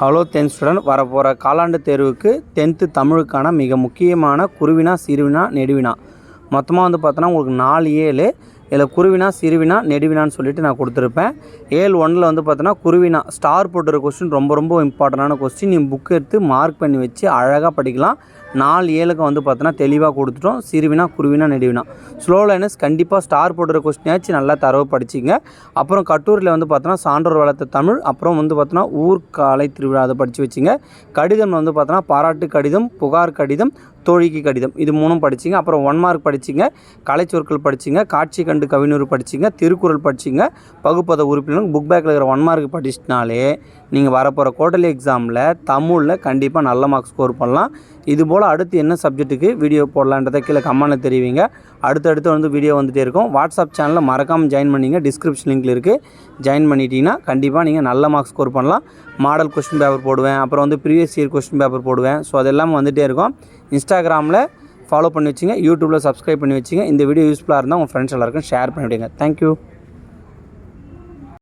Hello tenth student வரப்போகிற காலாண்டு தேர்வுக்கு டென்த்து தமிழுக்கான மிக முக்கியமான குருவினா சிறுவினா நெடுவினா. மொத்தமாக வந்து பார்த்தோன்னா உங்களுக்கு நாலு ஏழு இதில் குருவினா சிறுவினா நெடுவினான்னு சொல்லிட்டு நான் கொடுத்துருப்பேன். ஏழு ஒன்றில் வந்து பார்த்தோன்னா குருவினா ஸ்டார் போட்டுற கொஸ்டின் ரொம்ப ரொம்ப இம்பார்ட்டண்டான கொஸ்டின் நீ புக் எடுத்து மார்க் பண்ணி வச்சு அழகாக படிக்கலாம். நாலு ஏழுக்கு வந்து பார்த்தோன்னா தெளிவாக கொடுத்துட்டோம். சிறுவினா குருவினா நெடுவினா. ஸ்லோ லைனஸ் கண்டிப்பாக ஸ்டார் போடுற கொஸ்டினாச்சும் நல்லா தரவு படிச்சிங்க. அப்புறம் கட்டூரில் வந்து பார்த்தோன்னா சான்றோர் வளர்த்த தமிழ். அப்புறம் வந்து பார்த்தோன்னா ஊர்காலை திருவிழா அதை படித்து வச்சிங்க. கடிதம் வந்து பார்த்தோன்னா பாராட்டு கடிதம் புகார் கடிதம் தோழிக்கு கடிதம். இது மூணும் படிச்சிங்க. அப்புறம் ஒன் மார்க் படிச்சிங்க. கலைச்சொற்கள் படிச்சிங்க. காட்சி ரெண்டு கவினூர் படிச்சிங்க திருக்குறள் படிச்சிங்க பகுப்பத உறுப்பினர் புக் பேக்கில் இருக்கிற ஒன் மார்க் படிச்சிட்டினாலே நீங்கள் வரப்போகிற குவார்டர்லி எக்ஸாமில் தமிழில் கண்டிப்பாக நல்ல மார்க் ஸ்கோர் பண்ணலாம். இது போல் அடுத்து என்ன சப்ஜெக்ட்டுக்கு வீடியோ போடலான்றதை கீழே கமெண்ட்டில் தெரிவிங்க. அடுத்தடுத்து வந்து வீடியோ வந்துகிட்டே இருக்கும். வாட்ஸ்அப் சேனலில் மறக்காமல் ஜாயின் பண்ணிங்க. டிஸ்கிரிப்ஷன் லிங்க்கில் இருக்குது ஜாயின் பண்ணிட்டீங்கன்னா கண்டிப்பாக நீங்கள் நல்ல மார்க் ஸ்கோர் பண்ணலாம். மாடல் கொஸ்டின் பேப்பர் போடுவேன். அப்புறம் வந்து ப்ரீவியஸ் இயர் கொஸ்டின் பேப்பர் போடுவேன். ஸோ அதெல்லாம் வந்துகிட்டே இருக்கும். இன்ஸ்டாகிராமில் ஃபாலோ பண்ணி வச்சுங்க. யூடியூப்பில் சப்ஸ்கிரைப் பண்ணி வச்சுங்க. இந்த வீடியோ யூஸ்ஃபுல்லாக இருந்தால் உங்கள் ஃப்ரெண்ட்ஸ் எல்லாருக்கும் ஷேர் பண்ணிவிடுங்க தேங்க்யூ